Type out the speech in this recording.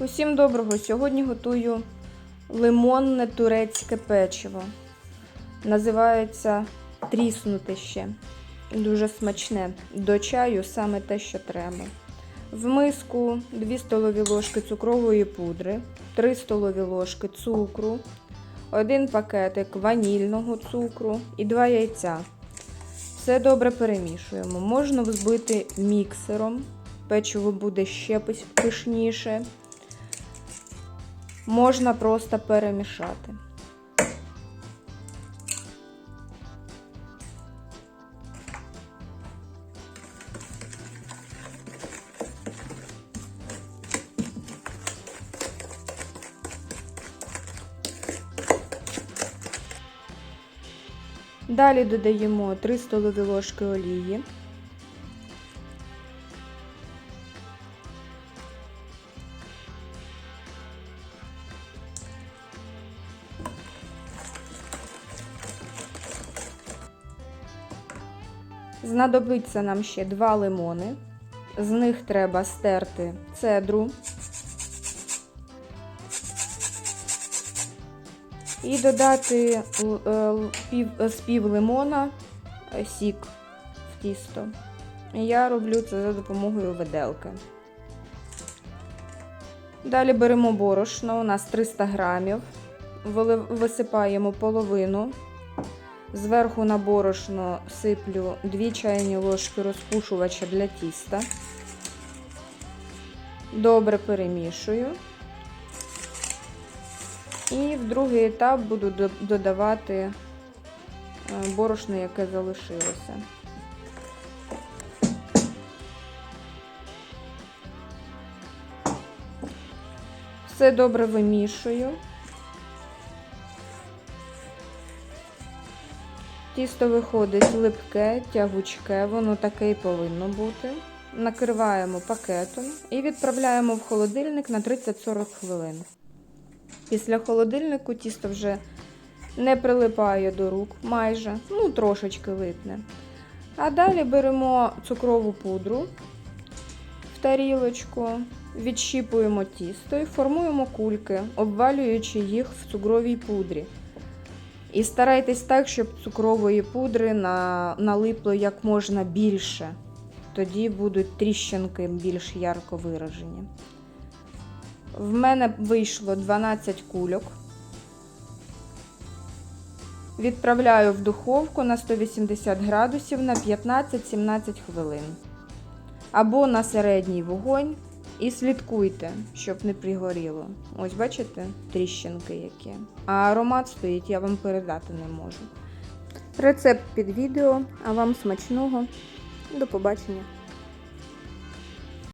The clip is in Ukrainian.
Усім доброго! Сьогодні готую лимонне турецьке печиво. Називається тріснути ще. Дуже смачне. До чаю саме те, що треба. В миску 2 столові ложки цукрової пудри, 3 столові ложки цукру, 1 пакетик ванільного цукру і 2 яйця. Все добре перемішуємо. Можна взбити міксером. Печиво буде ще пишніше. Можна просто перемішати. Далі додаємо 3 столові ложки олії. Знадобиться нам ще 2 лимони. З них треба стерти цедру. І додати е, е, з пів лимона е, сік в тісто. Я роблю це за допомогою виделки. Далі беремо борошно, у нас 300 грамів. Висипаємо половину. Зверху на борошно сиплю 2 чайні ложки розпушувача для тіста. Добре перемішую. І в другий етап буду додавати е, борошно, яке залишилося. Все добре вимішую. Тісто виходить липке, тягучке, воно таке і повинно бути. Накриваємо пакетом і відправляємо в холодильник на 30-40 хвилин. Після холодильнику тісто вже не прилипає до рук майже, ну трошечки липне. А далі беремо цукрову пудру в тарілочку, відщіпуємо тісто і формуємо кульки, обвалюючи їх в цукровій пудрі. І старайтесь так, щоб цукрової пудри на, налипло як можна більше. Тоді будуть тріщинки більш ярко виражені. В мене вийшло 12 кульок. Відправляю в духовку на 180 градусів на 15-17 хвилин. Або на середній вогонь. І слідкуйте, щоб не пригоріло. Ось бачите тріщинки які. А аромат стоїть, я вам передати не можу. Рецепт під відео, а вам смачного. До побачення.